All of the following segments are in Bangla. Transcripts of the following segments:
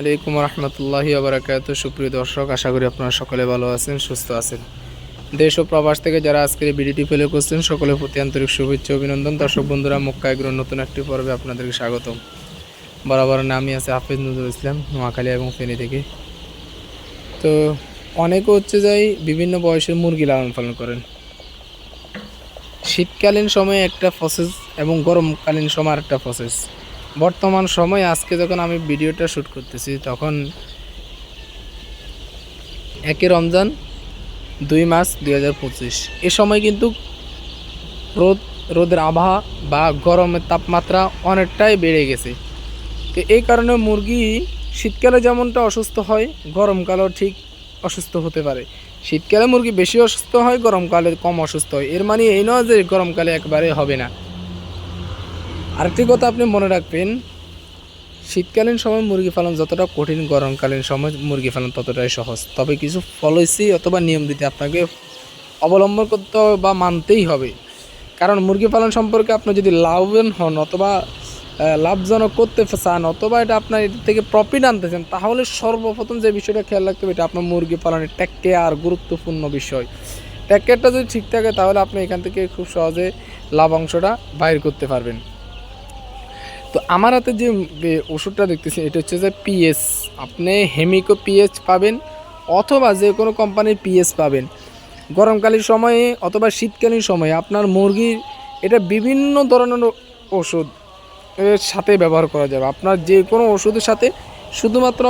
আলাইকুম রহমতুল্লাহি আবরাকাত সুপ্রিয় দর্শক, আশা করি আপনারা সকলে ভালো আছেন, সুস্থ আছেন। দেশ ও প্রবাস থেকে যারা আজকের এই ভিডিওটি ফেলে করছেন, সকলের প্রতি আন্তরিক শুভেচ্ছা অভিনন্দন। দর্শক বন্ধুরা, মক্কা নতুন একটি পর্বে আপনাদেরকে স্বাগতম। বরাবর নামই আছে হাফিজ নজরুল ইসলাম, নোয়াখালী এবং ফেনী থেকে। তো অনেকে হচ্ছে যাই বিভিন্ন বয়সের মুরগি লালন পালন করেন। শীতকালীন সময়ে একটা প্রসেস এবং গরমকালীন সময় আরেকটা প্রসেস বর্তমান সময় আজকে যখন আমি ভিডিওটা শ্যুট করতেছি, তখন একে রমজান দুই মাস দুই হাজার পঁচিশ। এ সময় কিন্তু রোদ, রোদের আবহাওয়া বা গরমের তাপমাত্রা অনেকটাই বেড়ে গেছে। তো এই কারণে মুরগি শীতকালে যেমনটা অসুস্থ হয়, গরমকালেও ঠিক অসুস্থ হতে পারে। শীতকালে মুরগি বেশি অসুস্থ হয়, গরমকালে কম অসুস্থ হয়। এর মানে এই নয় যে গরমকালে একবারে হবে না। আরেকটি কথা আপনি মনে রাখবেন, শীতকালীন সময় মুরগি পালন যতটা কঠিন, গরমকালীন সময় মুরগি পালন ততটাই সহজ। তবে কিছু পলিসি অথবা নিয়ম দিতে আপনাকে অবলম্বন করতে হবে বা মানতেই হবে, কারণ মুরগি পালন সম্পর্কে আপনি যদি লাভবান হন অথবা লাভজনক করতে চান অথবা এটা আপনার এর থেকে প্রফিট আনতে চান, তাহলে সর্বপ্রথম যে বিষয়টা খেয়াল রাখতে হবে এটা আপনার মুরগি পালনের টেক কেয়ার গুরুত্বপূর্ণ বিষয়। টেক কেয়ারটা যদি ঠিক থাকে, তাহলে আপনি এখান থেকে খুব সহজে লাভাংশটা বাইর করতে পারবেন। তো আমার হাতে যে ওষুধটা দেখতেছি, এটা হচ্ছে যে পিএস আপনি হেমিকো পিএস পাবেন অথবা যে কোনো কোম্পানির পিএস পাবেন। গরমকালীন সময়ে অথবা শীতকালীন সময়ে আপনার মুরগির এটা বিভিন্ন ধরনের ওষুধ এর সাথে ব্যবহার করা যাবে। আপনার যে কোনো ওষুধের সাথে শুধুমাত্র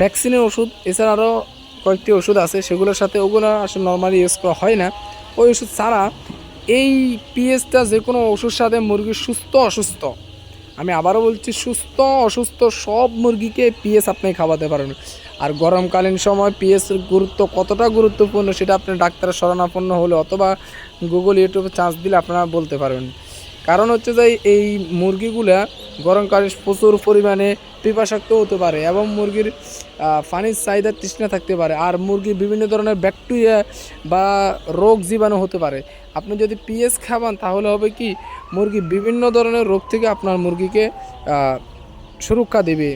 ভ্যাকসিনের ওষুধ, এছাড়া আরও কয়েকটি ওষুধ আছে, সেগুলোর সাথে ওগুলো আসলে নর্মালি ইউজ করা হয় না। ওই ওষুধ ছাড়া এই পিএসটা যে কোনো ওষুধ সাথে মুরগি সুস্থ, অসুস্থ। আমি আবারও বলছি, সুস্থ, অসুস্থ সব মুরগিকে পিএস আপনি খাওয়াতে পারেন। আর গরমকালীন সময় পিএসের গুরুত্ব কতটা গুরুত্বপূর্ণ সেটা আপনি ডাক্তারের শরণাপন্ন হলে অথবা গুগল ইউটিউবে চান্স দিলে আপনারা বলতে পারবেন। কারণ হচ্ছে যে এই মুরগিগুলা গরমকালে প্রচুর পরিমাণে পিপাসাক্ত হতে পারে এবং মুরগির পানির চাহিদা তৃষ্ণা থাকতে পারে। আর মুরগির বিভিন্ন ধরনের ব্যাকটেরিয়া বা রোগ জীবাণু হতে পারে। আপনি যদি পিএস খাবান তাহলে হবে কি, মুরগি বিভিন্ন ধরনের রোগ থেকে আপনার মুরগিকে সুরক্ষা দেবে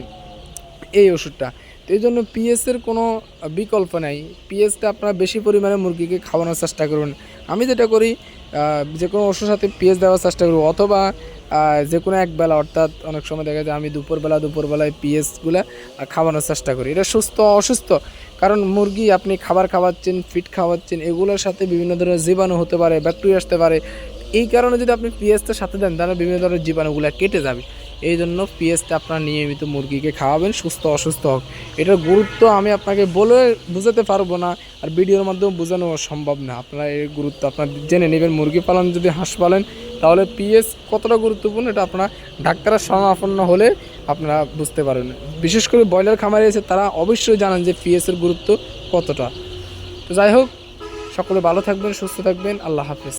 এই ওষুধটা। এই জন্য পিএসের কোনো বিকল্প নাই। পিএসটা আপনারা বেশি পরিমাণে মুরগিকে খাওয়ানোর চেষ্টা করুন। আমি যেটা করি যে কোনো ওষুধের সাথে পিএস দেওয়ার চেষ্টা করব। অথবা যে কোনো একবেলা অর্থাৎ অনেক সময় দেখা যায় আমি দুপুরবেলা, দুপুরবেলায় পিএসগুলো খাওয়ানোর চেষ্টা করি। এটা সুস্থ, অসুস্থ। কারণ মুরগি আপনি খাবার খাওয়াচ্ছেন ফিট খাওয়াচ্ছেন, এগুলোর সাথে বিভিন্ন ধরনের জীবাণু হতে পারে ব্যাকটেরিয়া আসতে পারে। এই কারণে যদি আপনি পিএসটা সাথে দেন, তাহলে বিভিন্ন ধরনের জীবাণুগুলো কেটে যাবে। এই জন্য পিএসটা আপনার নিয়মিত মুরগিকে খাওয়াবেন, সুস্থ, অসুস্থ হোক। এটার গুরুত্ব আমি আপনাকে বলে বোঝাতে পারব না আর ভিডিওর মাধ্যমে বোঝানো সম্ভব না। আপনারা এর গুরুত্ব আপনার জেনে নেবেন, মুরগি পালন যদি হাঁস পালেন, তাহলে পিএস কতটা গুরুত্বপূর্ণ এটা আপনারা ডাক্তারের শরণাপন্ন হলে আপনারা বুঝতে পারবেন। বিশেষ করে ব্রয়লার খামারে এসে তারা অবশ্যই জানেন যে পিএসের গুরুত্ব কতটা। তো যাই হোক, সকলে ভালো থাকবেন, সুস্থ থাকবেন, আল্লাহ হাফেজ।